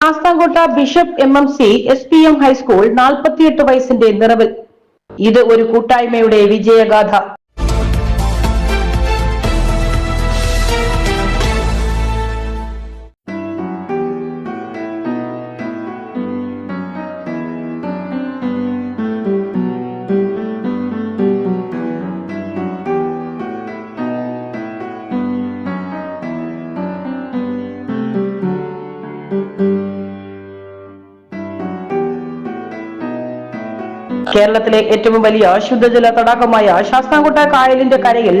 Sasthamkotta bishop M M C S P M high school നാൽപ്പത്തിയെട്ട് വയസ്സിന്റെ നിറവിൽ. ഇത് ഒരു കൂട്ടായ്മയുടെ വിജയഗാഥ. കേരളത്തിലെ ഏറ്റവും വലിയ ശുദ്ധജല തടാകമായ ശാസ്താംകോട്ട കായലിന്റെ കരയിൽ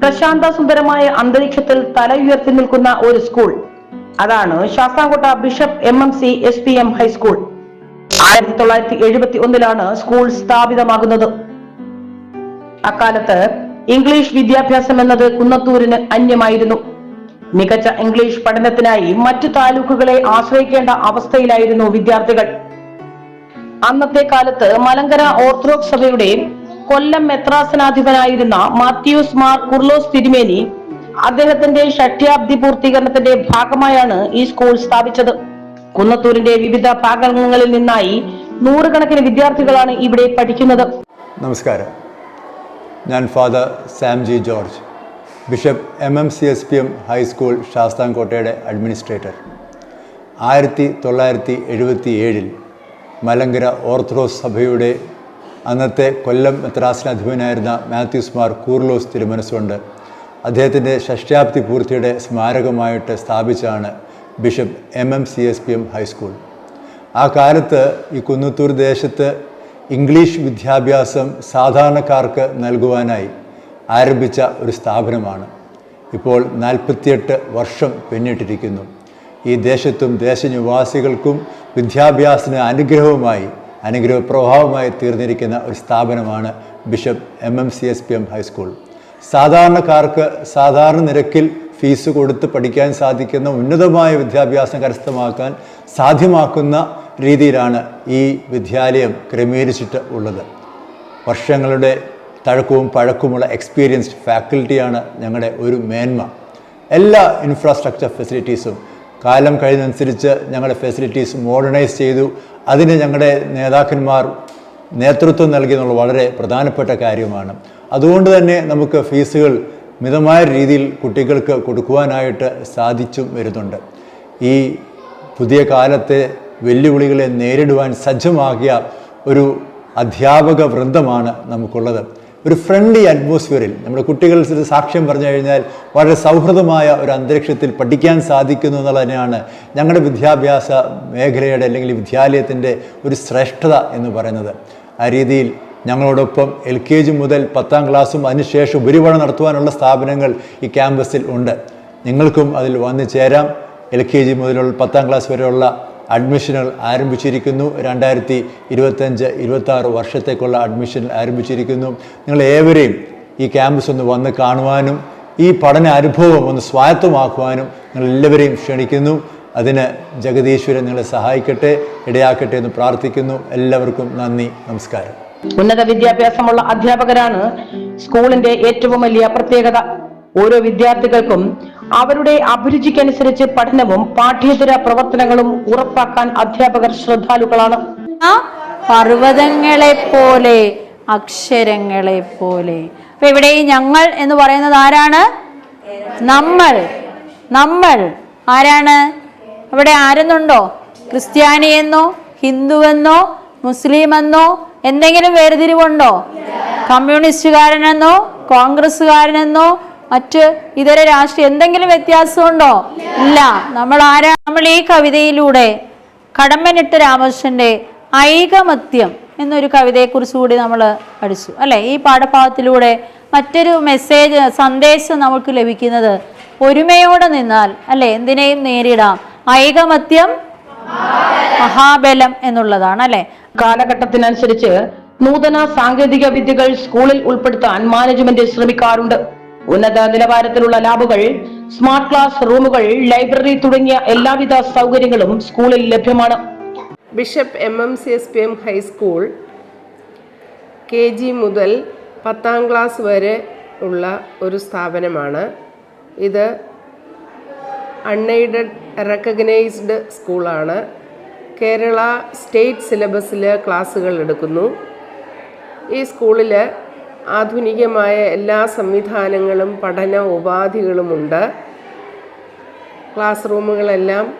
പ്രശാന്ത സുന്ദരമായ അന്തരീക്ഷത്തിൽ തല ഉയർത്തി നിൽക്കുന്ന ഒരു സ്കൂൾ. അതാണ് Sasthamkotta bishop M M C S P M high school. ആയിരത്തി തൊള്ളായിരത്തി എഴുപത്തി ഒന്നിലാണ് സ്കൂൾ സ്ഥാപിതമാകുന്നത്. അക്കാലത്ത് ഇംഗ്ലീഷ് വിദ്യാഭ്യാസം എന്നത് കുന്നത്തൂരിന് അന്യമായിരുന്നു. മികച്ച ഇംഗ്ലീഷ് പഠനത്തിനായി മറ്റു താലൂക്കുകളെ ആശ്രയിക്കേണ്ട അവസ്ഥയിലായിരുന്നു വിദ്യാർത്ഥികൾ. അന്നത്തെ കാലത്ത് മലങ്കര ഓർത്തഡോക്സ് സഭയുടെ കൊല്ലം മെത്രാസനാധിപനായിരുന്ന മാത്യൂസ് മാർ കുർലോസ് തിരുമേനി അദ്ദേഹത്തിന്റെ ഷഷ്ട്യാബ്ദി പൂർത്തീകരണത്തിന്റെ ഭാഗമായാണ് ഈ സ്കൂൾ സ്ഥാപിച്ചത്. കുന്നത്തൂരിന്റെ വിവിധ ഭാഗങ്ങളിൽ നിന്നായി നൂറുകണക്കിന് വിദ്യാർത്ഥികളാണ് ഇവിടെ പഠിക്കുന്നത്. നമസ്കാരം. ഞാൻ father Sam G George bishop M M C S P M high school ശാസ്താംകോട്ടയുടെ administrator. ആയിരത്തി തൊള്ളായിരത്തി എഴുപത്തി ഏഴിൽ മലങ്കര ഓർത്തഡോക്സ് സഭയുടെ അന്നത്തെ കൊല്ലം മെത്രാസിനധിപനായിരുന്ന മാത്യൂസ് മാർ കൂർലോസ് തിരുമനസ്സുണ്ട് അദ്ദേഹത്തിന്റെ ഷഷ്ടാബ്ദി പൂർത്തിയുടെ സ്മാരകമായിട്ട് സ്ഥാപിച്ചാണ് bishop M M C S P M high school. ആ കാലത്ത് ഈ കുന്നത്തൂർ ദേശത്ത് ഇംഗ്ലീഷ് വിദ്യാഭ്യാസം സാധാരണക്കാർക്ക് നൽകുവാനായി ആരംഭിച്ച ഒരു സ്ഥാപനമാണ്. ഇപ്പോൾ നാൽപ്പത്തിയെട്ട് വർഷം പിന്നിട്ടിരിക്കുന്നു. ഈ ദേശത്തും ദേശനിവാസികൾക്കും വിദ്യാഭ്യാസത്തിന് അനുഗ്രഹവുമായി അനുഗ്രഹ പ്രഭാവമായി തീർന്നിരിക്കുന്ന ഒരു സ്ഥാപനമാണ് bishop M M C S P M high school. സാധാരണക്കാർക്ക് സാധാരണ നിരക്കിൽ ഫീസ് കൊടുത്ത് പഠിക്കാൻ സാധിക്കുന്ന ഉന്നതമായ വിദ്യാഭ്യാസം കരസ്ഥമാക്കാൻ സാധ്യമാക്കുന്ന രീതിയിലാണ് ഈ വിദ്യാലയം ക്രമീകരിച്ചിട്ട് ഉള്ളത്. വർഷങ്ങളുടെ തഴക്കവും പഴക്കവുമുള്ള എക്സ്പീരിയൻസ്ഡ് ഫാക്കൽറ്റിയാണ് ഞങ്ങളുടെ ഒരു മേന്മ. എല്ലാ ഇൻഫ്രാസ്ട്രക്ചർ ഫെസിലിറ്റീസും കാലം കഴിഞ്ഞനുസരിച്ച് ഞങ്ങളുടെ ഫെസിലിറ്റീസ് മോഡേണൈസ് ചെയ്തു. അതിന് ഞങ്ങളുടെ നേതാക്കന്മാർ നേതൃത്വം നൽകി എന്നുള്ള വളരെ പ്രധാനപ്പെട്ട കാര്യമാണ്. അതുകൊണ്ട് തന്നെ നമുക്ക് ഫീസുകൾ മിതമായ രീതിയിൽ കുട്ടികൾക്ക് കൊടുക്കുവാനായിട്ട് സാധിച്ചും വരുന്നുണ്ട്. ഈ പുതിയ കാലത്തെ വെല്ലുവിളികളെ നേരിടുവാൻ സജ്ജമാക്കിയ ഒരു അധ്യാപക വൃന്ദമാണ് നമുക്കുള്ളത്. ഒരു ഫ്രണ്ട്ലി അറ്റ്മോസ്ഫിയറിൽ നമ്മുടെ കുട്ടികൾ സാക്ഷ്യം പറഞ്ഞു കഴിഞ്ഞാൽ വളരെ സൗഹൃദമായ ഒരു അന്തരീക്ഷത്തിൽ പഠിക്കാൻ സാധിക്കുന്നു എന്നുള്ളത് തന്നെയാണ് ഞങ്ങളുടെ വിദ്യാഭ്യാസ മേഖലയുടെ അല്ലെങ്കിൽ വിദ്യാലയത്തിന്റെ ഒരു ശ്രേഷ്ഠത എന്ന് പറയുന്നത്. ആ രീതിയിൽ ഞങ്ങളോടൊപ്പം എൽ കെ ജി മുതൽ പത്താം ക്ലാസ്സും അതിനുശേഷം ഉപരിപഠനം നടത്തുവാനുള്ള സ്ഥാപനങ്ങൾ ഈ ക്യാമ്പസിൽ ഉണ്ട്. നിങ്ങൾക്കും അതിൽ വന്നു ചേരാം. എൽ കെ ജി മുതലുള്ള പത്താം ക്ലാസ് വരെയുള്ള അഡ്മിഷനുകൾ ആരംഭിച്ചിരിക്കുന്നു. രണ്ടായിരത്തി ഇരുപത്തഞ്ച് ഇരുപത്തി ആറ് വർഷത്തേക്കുള്ള അഡ്മിഷൻ ആരംഭിച്ചിരിക്കുന്നു. നിങ്ങൾ ഏവരെയും ഈ ക്യാമ്പസ് ഒന്ന് വന്ന് കാണുവാനും ഈ പഠന അനുഭവം ഒന്ന് സ്വായത്തമാക്കുവാനും നിങ്ങൾ എല്ലാവരെയും ക്ഷണിക്കുന്നു. അതിന് ജഗദീശ്വരൻ നിങ്ങളെ സഹായിക്കട്ടെ ഇടയാക്കട്ടെ എന്ന് പ്രാർത്ഥിക്കുന്നു. എല്ലാവർക്കും നന്ദി നമസ്കാരം. ഉന്നത വിദ്യാഭ്യാസമുള്ള അധ്യാപകരാണ് സ്കൂളിന്റെ ഏറ്റവും വലിയ പ്രത്യേകത. ഓരോ വിദ്യാർത്ഥികൾക്കും അവരുടെ അഭിരുചിക്കനുസരിച്ച് പഠനവും പാഠ്യേതര പ്രവർത്തനങ്ങളും ഉറപ്പാക്കാൻ അധ്യാപകർ ശ്രദ്ധാലുക്കളാണ്. പർവതങ്ങളെ പോലെ അക്ഷരങ്ങളെ പോലെ. അപ്പൊ ഇവിടെ ഞങ്ങൾ എന്ന് പറയുന്നത് ആരാണ്? നമ്മൾ. നമ്മൾ. ആരാണ്? അവിടെ ആരെന്നുണ്ടോ? ക്രിസ്ത്യാനിയെന്നോ ഹിന്ദുവെന്നോ മുസ്ലിം എന്നോ എന്തെങ്കിലും വേർതിരിവുണ്ടോ? കമ്മ്യൂണിസ്റ്റുകാരനെന്നോ കോൺഗ്രസ്സുകാരനെന്നോ മറ്റ് ഇതര രാഷ്ട്രീയ എന്തെങ്കിലും വ്യത്യാസമുണ്ടോ? ഇല്ല. നമ്മൾ ആരാ? നമ്മൾ ഈ കവിതയിലൂടെ കടമ്പനിട്ട് രാമകൃഷ്ണന്റെ ഐകമത്യം എന്നൊരു കവിതയെക്കുറിച്ച് കൂടി നമ്മൾ പഠിച്ചു. അല്ലെ? ഈ പാഠഭാഗത്തിലൂടെ മറ്റൊരു മെസ്സേജ് സന്ദേശം നമുക്ക് ലഭിക്കുന്നത് ഒരുമയോടെ നിന്നാൽ അല്ലെ? എന്തിനേയും നേരിടാം. ഐകമത്യം മഹാബലം എന്നുള്ളതാണ് അല്ലെ? കാലഘട്ടത്തിനനുസരിച്ച് നൂതന സാങ്കേതിക വിദ്യകൾ സ്കൂളിൽ ഉൾപ്പെടുത്താൻ മാനേജ്മെന്റ് ശ്രമിക്കാറുണ്ട്. ഉന്നത നിലവാരത്തിലുള്ള ലാബുകൾ സ്മാർട്ട് ക്ലാസ് റൂമുകൾ ലൈബ്രറി തുടങ്ങിയ എല്ലാവിധ സൗകര്യങ്ങളും സ്കൂളിൽ ലഭ്യമാണ്. Bishop M M C S P M high school K G മുതൽ പത്താം ക്ലാസ് വരെ ഉള്ള ഒരു സ്ഥാപനമാണ്. ഇത് അൺഎയ്ഡഡ് റെക്കഗ്നൈസ്ഡ് സ്കൂളാണ്. കേരള സ്റ്റേറ്റ് സിലബസിൽ ക്ലാസ്സുകൾ എടുക്കുന്നു. ഈ സ്കൂളിൽ ആധുനികമായ എല്ലാ സംവിധാനങ്ങളും പഠന ഉപാധികളുമുണ്ട്. ക്ലാസ് റൂമുകളെല്ലാം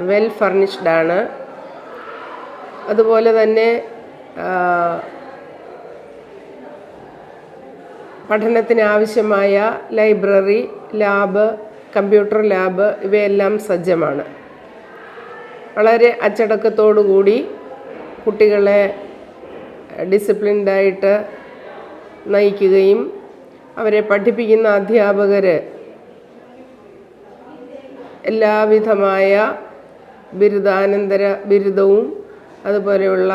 വെൽ ഫർണിഷ്ഡ് ആണ്. അതുപോലെ തന്നെ പഠനത്തിനാവശ്യമായ ലൈബ്രറി ലാബ് കമ്പ്യൂട്ടർ ലാബ് ഇവയെല്ലാം സജ്ജമാണ്. വളരെ അച്ചടക്കത്തോടു കൂടി കുട്ടികളെ ഡിസിപ്ലിൻഡായിട്ട് നയിക്കുകയും അവരെ പഠിപ്പിക്കുന്ന അധ്യാപകർ എല്ലാവിധമായ ബിരുദാനന്തര ബിരുദവും അതുപോലെയുള്ള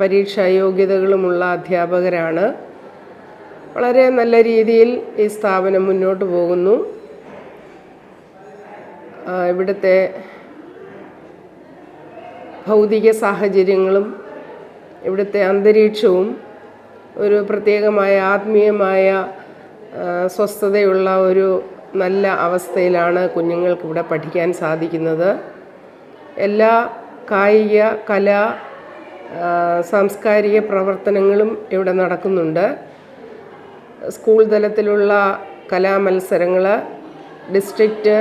പരീക്ഷാ യോഗ്യതകളുമുള്ള അധ്യാപകരാണ്. വളരെ നല്ല രീതിയിൽ ഈ സ്ഥാപനം മുന്നോട്ട് പോകുന്നു. ഇവിടുത്തെ ഭൗതിക സാഹചര്യങ്ങളും ഇവിടുത്തെ അന്തരീക്ഷവും ഒരു പ്രത്യേകമായ ആത്മീയമായ സ്വസ്ഥതയുള്ള ഒരു നല്ല അവസ്ഥയിലാണ് കുഞ്ഞുങ്ങൾക്ക് ഇവിടെ പഠിക്കാൻ സാധിക്കുന്നത്. എല്ലാ കായിക കല സാംസ്കാരിക പ്രവർത്തനങ്ങളും ഇവിടെ നടക്കുന്നുണ്ട്. സ്കൂൾ തലത്തിലുള്ള കലാമത്സരങ്ങൾ ഡിസ്ട്രിക്റ്റ്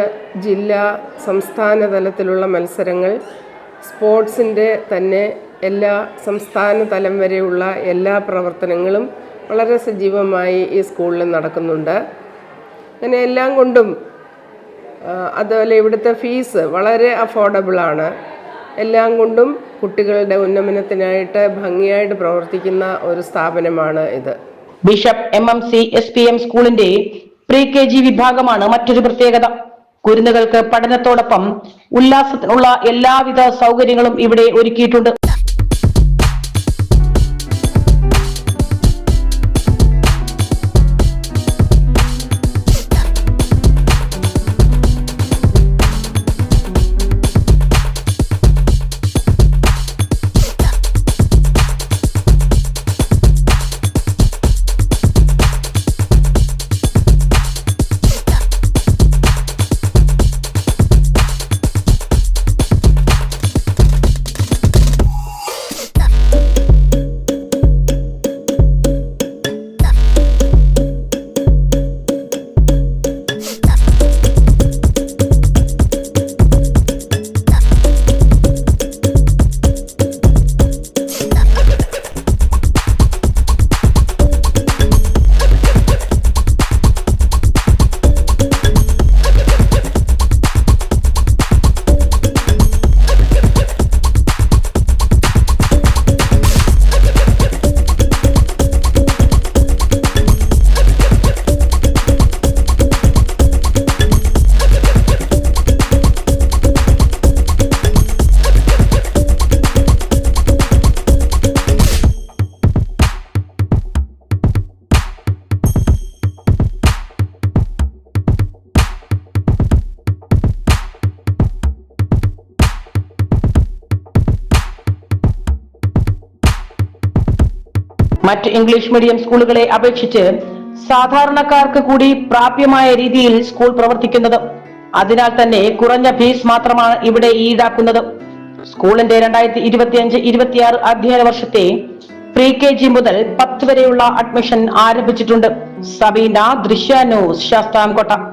ജില്ലാ സംസ്ഥാന തലത്തിലുള്ള മത്സരങ്ങൾ സ്പോർട്സിന്റെ തന്നെ എല്ലാ സംസ്ഥാന തലം വരെയുള്ള എല്ലാ പ്രവർത്തനങ്ങളും വളരെ സജീവമായി ഈ സ്കൂളിൽ നടക്കുന്നുണ്ട്. അങ്ങനെ എല്ലാം കൊണ്ടും അതുപോലെ ഇവിടുത്തെ ഫീസ് വളരെ അഫോർഡബിളാണ് എല്ലാം കൊണ്ടും കുട്ടികളുടെ ഉന്നമനത്തിനായിട്ട് ഭംഗിയായിട്ട് പ്രവർത്തിക്കുന്ന ഒരു സ്ഥാപനമാണ് ഇത്. Bishop M M C S P M സ്കൂളിന്റെ പ്രീ കെ ജി വിഭാഗമാണ് മറ്റൊരു പ്രത്യേകത. കുരുന്നുകൾക്ക് പഠനത്തോടൊപ്പം ഉല്ലാസത്തിനുള്ള എല്ലാവിധ സൗകര്യങ്ങളും ഇവിടെ ഒരുക്കിയിട്ടുണ്ട്. മറ്റ് ഇംഗ്ലീഷ് മീഡിയം സ്കൂളുകളെ അപേക്ഷിച്ച് സാധാരണക്കാർക്ക് കൂടി പ്രാപ്യമായ രീതിയിൽ സ്കൂൾ പ്രവർത്തിക്കുന്നത്. അതിനാൽ തന്നെ കുറഞ്ഞ ഫീസ് മാത്രമാണ് ഇവിടെ ഈടാക്കുന്നത്. സ്കൂളിന്റെ രണ്ടായിരത്തി ഇരുപത്തി അഞ്ച് ഇരുപത്തിയാറ് അധ്യയന വർഷത്തെ പ്രീ കെ ജി മുതൽ പത്ത് വരെയുള്ള അഡ്മിഷൻ ആരംഭിച്ചിട്ടുണ്ട്. സബീന ദൃശ്യ ന്യൂസ് ശാസ്താംകോട്ട.